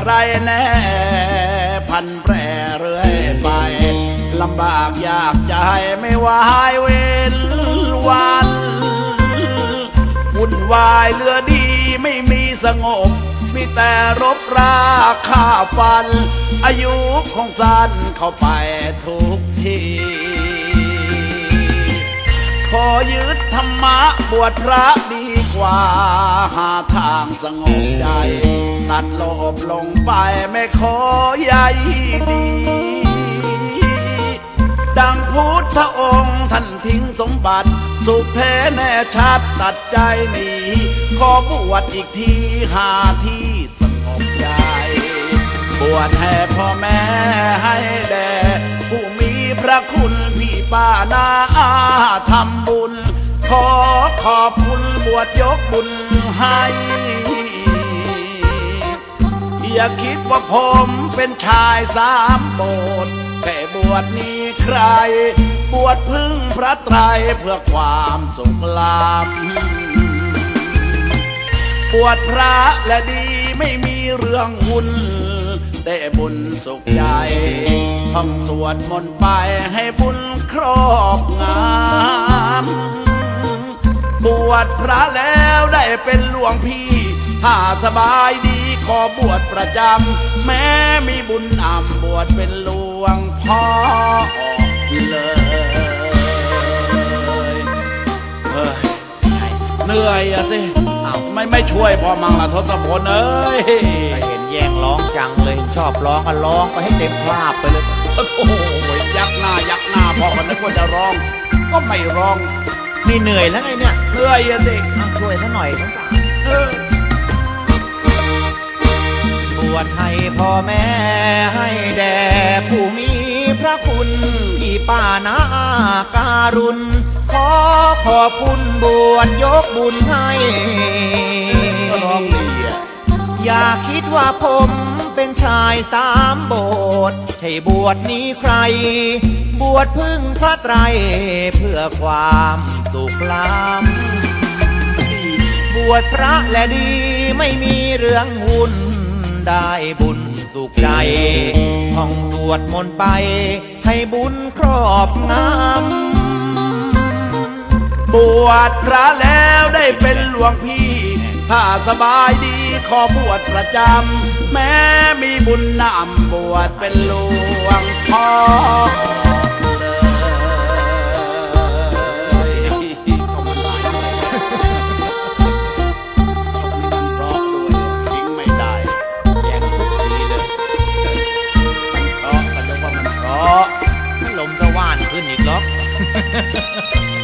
อะไรแน่พันแปรเรื่อยไปลำบากยากใจไม่วายเว้นวันวุ่นวายเรือดีไม่มีสงบ มีแต่รบราฆ่าฟัน อายุของสันเข้าไปทุกทีขอยึดธรรมะบวชพระดีกว่า หาทางสงบใจ ตัดโลภลงไปไม่ขอใยดี ดังพุทธองค์ท่านทิ้งสมบัติ สุขแท้แน่ชัดตัดใจหนีขอบวชอีกทีหาที่สงบใจบวชให้พ่อแม่ให้แด่ผู้มีพระคุณพี่ป้านาอาทำบุญ ขอขอบคุณบวชยกบุญให้ อย่าคิดว่าผมเป็นชายสามโบสถ์แค่บวชนี้ใคร บวชพึ่งพระไตรเพื่อความสุขลำบวชพระและดีไม่มีเรื่องวุ่นได้บุญสุขใจท่องสวดมนต์ไปให้บุญครอบงามบวชพระแล้วได้เป็นหลวงพี่ถ้าสบายดี ขอบวชประจำ แม้มีบุญนำบวชเป็นหลวงพ่อเลยเฮ้ยเหนื่อยอะสิอ้าวไม่ไม่ช่วยพอมังละทศพลเอ้ยก็เห็นแย่งร้องจังเลย ชอบร้องก็ร้องไปให้เต็มคราบไปเลยโอ้โหยักหน้ายักหน้าพอคนนึกว่าจะร้อง ก็ไม่ร้องนี่เหนื่อยแล้วไงเนี่ยเหนื่อยอะเด็กเอาช่วยซะหน่อยสงสารเออบ วชให้พ่อแม่ให้แด่ผู้มีพระคุณพี่ป้านาการุณ ขอขอบคุณบวชยกบุญให้ร้องดีอย่าคิดว่าผมเป็นชายสามโบสถ์ใช่บวชนี้ใคร บวชพึ่งพระไตรเพื่อความสุขล้ำบวชพระและดีไม่มีเรื่องวุ่น ได้บุญสุขใจท่องสวดมนต์ไป ให้บุญครอบงำบวชพระแล้วได้เป็นหลวงพี่ ถ้าสบายดีขอบวชประจำ แม้มีบุญนำบวชเป็นหลวงพ่อ Ha ha ha!